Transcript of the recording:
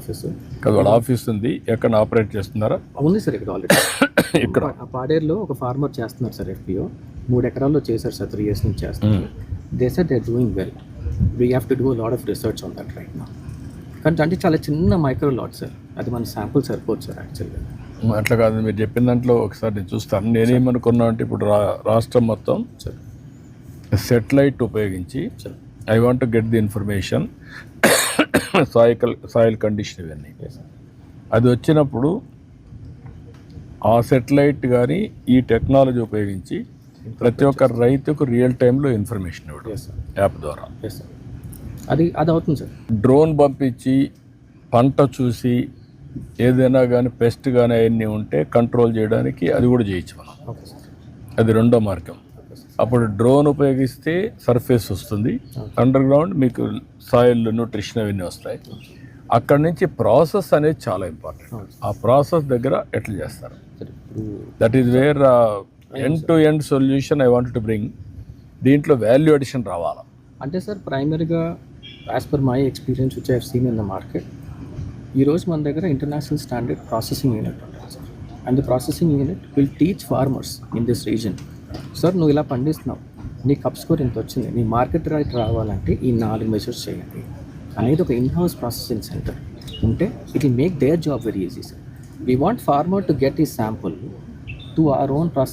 Office. వాళ్ళ office ఉంది. ఎక్కడ ఆపరేట్ చేస్తున్నారా? ఉంది సార్ ఇక్కడ ఆల్రెడీ ఇక్కడ. ఆ పాడేరులో ఒక ఫార్మర్ చేస్తున్నారు సార్ ఎఫ్పిఓ మూడు ఎకరాల్లో చేశారు సార్ త్రీ ఇయర్స్ నుంచి చేస్తున్నారు. They sir they doing well we have to do lot of research on that right నా కానీ అంటే చాలా చిన్న మైక్రో లాట్ సార్. అది మన శాంపుల్ సరిపోదు సార్ యాక్చువల్గా అట్లా కాదు. మీరు చెప్పిన దాంట్లో ఒకసారి నేను చూస్తాను. నేనేమనుకున్నా అంటే ఇప్పుడు రా రాష్ట్రం మొత్తం సార్. సెటిలైట్ ఉపయోగించి I want to get the information సాయికల్ soil condition ఇవన్నీ. అది వచ్చినప్పుడు ఆ సెటిలైట్ కానీ ఈ టెక్నాలజీ ఉపయోగించి ప్రతి ఒక్క రైతుకు రియల్ టైంలో ఇన్ఫర్మేషన్ ఇవ్వడం యాప్ ద్వారా. అది అది అవుతుంది సార్ డ్రోన్ పంపించి పంట చూసి ఏదైనా కానీ పెస్ట్ కానీ అవన్నీ ఉంటే కంట్రోల్ చేయడానికి అది కూడా చేయొచ్చు మనం. అది రెండో మార్గం. అప్పుడు డ్రోన్ ఉపయోగిస్తే సర్ఫేస్ వస్తుంది. అండర్ గ్రౌండ్ మీకు సాయిల్ న్యూట్రిషన్ అవన్నీ వస్తాయి. అక్కడ నుంచి ప్రాసెస్ అనేది చాలా ఇంపార్టెంట్ ఆ ప్రాసెస్ దగ్గర ఎట్లా చేస్తారు? That is where end to end solution I want to bring దీంట్లో వాల్యూ అడిషన్ రావాలా? అంటే సార్ ప్రైమరీగా as per my experience which I've seen in the market ఈరోజు మన దగ్గర ఇంటర్నేషనల్ స్టాండర్డ్ ప్రాసెసింగ్ యూనిట్ ఉంటుంది sir. And the processing unit will teach farmers in this region sir నువ్వు ఇలా పండిస్తున్నావు. నీ కప్ స్కోర్ ఇంత వచ్చింది? నీ మార్కెట్ రేట్ రావాలంటే ఈ నాలుగు మెజర్స్ చేయండి. అనేది ఒక ఇన్ హౌస్ ప్రాసెసింగ్ సెంటర్. ఉంటే it will make their job very easy sir. We want farmer to get ఈ sample to our own process